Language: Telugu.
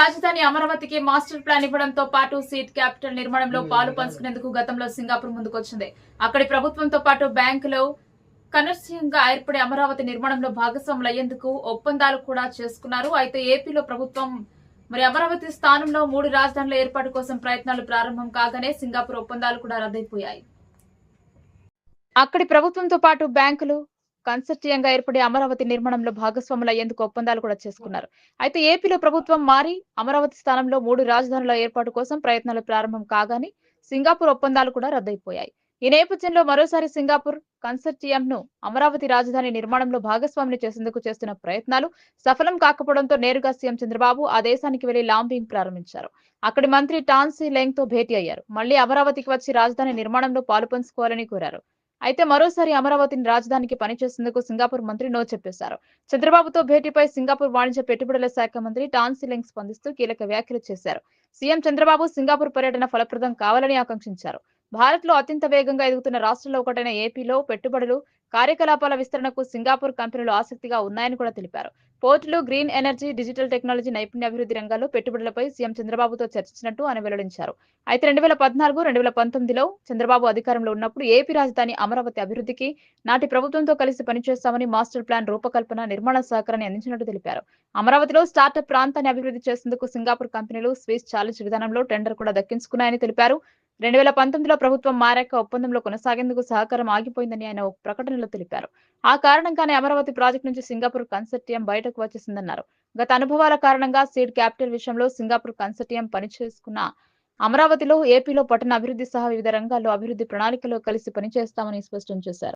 రాజధాని అమరావతికి మాస్టర్ ప్లాన్ ఇవ్వడంతో పాటు సీట్ క్యాపిటల్ నిర్మాణంలో పాలు పంచుకునేందుకు గతంలో సింగపూర్ ముందుకొచ్చింది. అక్కడి ప్రభుత్వంతో పాటు బ్యాంకులో కనర్షియంగా ఏర్పడే అమరావతి నిర్మాణంలో భాగస్వాములు అయ్యేందుకు ఒప్పందాలు కూడా చేసుకున్నారు. అయితే ఏపీలో ప్రభుత్వం మరి అమరావతి స్థానంలో మూడు రాజధానుల ఏర్పాటు కోసం ప్రయత్నాలు ప్రారంభం కాగానే సింగపూర్ ఒప్పందాలు కూడా రద్దయిపోయాయి. అక్కడి ప్రభుత్వంతో పాటు బ్యాంకులు కన్సర్టియంగా ఏర్పడే అమరావతి నిర్మాణంలో భాగస్వాములు అయ్యేందుకు ఒప్పందాలు కూడా చేసుకున్నారు. అయితే ఏపీలో ప్రభుత్వం మారి అమరావతి స్థానంలో మూడు రాజధానుల ఏర్పాటు కోసం ప్రయత్నాలు ప్రారంభం కాగానే సింగపూర్ ఒప్పందాలు కూడా రద్దయిపోయాయి. ఈ నేపథ్యంలో మరోసారి సింగపూర్ కన్సర్టియం ను అమరావతి రాజధాని నిర్మాణంలో భాగస్వామిని చేసేందుకు చేస్తున్న ప్రయత్నాలు సఫలం కాకపోవడంతో నేరుగా సీఎం చంద్రబాబు ఆ దేశానికి వెళ్ళి లాంబింగ్ ప్రారంభించారు. అక్కడి మంత్రి టాన్సీ లెంగ్తో భేటీ అయ్యారు. మళ్ళీ అమరావతికి వచ్చి రాజధాని నిర్మాణంలో పాలు పంచుకోవాలని కోరారు. అయితే మరోసారి అమరావతిని రాజధానికి పనిచేసేందుకు సింగపూర్ మంత్రి నో చెప్పేశారు. చంద్రబాబుతో భేటీపై సింగపూర్ వాణిజ్య పెట్టుబడుల శాఖ మంత్రి టాన్ సిలెంగ్ స్పందిస్తూ కీలక వ్యాఖ్యలు చేశారు. సీఎం చంద్రబాబు సింగపూర్ పర్యటన ఫలప్రదం కావాలని ఆకాంక్షించారు. భారత్లో అత్యంత వేగంగా ఎదుగుతున్న రాష్ట్రంలో ఒకటైన ఏపీలో పెట్టుబడులు కార్యకలాపాల విస్తరణకు సింగపూర్ కంపెనీలు ఆసక్తిగా ఉన్నాయని కూడా తెలిపారు. పోర్టులు గ్రీన్ ఎనర్జీ డిజిటల్ టెక్నాలజీ నైపుణ్యాభివృద్ధి రంగాల్లో పెట్టుబడులపై సీఎం చంద్రబాబుతో చర్చించినట్టు ఆయన వెల్లడించారు అయితే రెండు వేల పద్నాలుగు రెండు వేల పంతొమ్మిదిలో చంద్రబాబు అధికారంలో ఉన్నప్పుడు ఏపీ రాజధాని అమరావతి అభివృద్ధికి నాటి ప్రభుత్వంతో కలిసి పనిచేస్తామని మాస్టర్ ప్లాన్ రూపకల్పన నిర్మాణ సహకారాన్ని అందించినట్టు తెలిపారు. అమరావతిలో స్టార్టప్ ప్రాంతాన్ని అభివృద్ధి చేసేందుకు సింగపూర్ కంపెనీలు స్విస్ ఛాలెంజ్ విధానంలో టెండర్ కూడా దక్కించుకున్నాయని తెలిపారు. రెండు వేల పంతొమ్మిదిలో ప్రభుత్వం మారాక ఒప్పందంలో కొనసాగేందుకు సహకారం ఆగిపోయిందని ఆయన ఒక ప్రకటనలో తెలిపారు. ఆ కారణంగానే అమరావతి ప్రాజెక్టు నుంచి సింగపూర్ కన్సర్టియం బయటకు వచ్చేసిందన్నారు. గత అనుభవాల కారణంగా సీడ్ క్యాపిటల్ విషయంలో సింగపూర్ కన్సర్టియం పనిచేసుకున్న అమరావతిలో ఏపీలో పట్టణ అభివృద్ధి సహా వివిధ రంగాల్లో అభివృద్ధి ప్రణాళికలో కలిసి పనిచేస్తామని స్పష్టం చేశారు.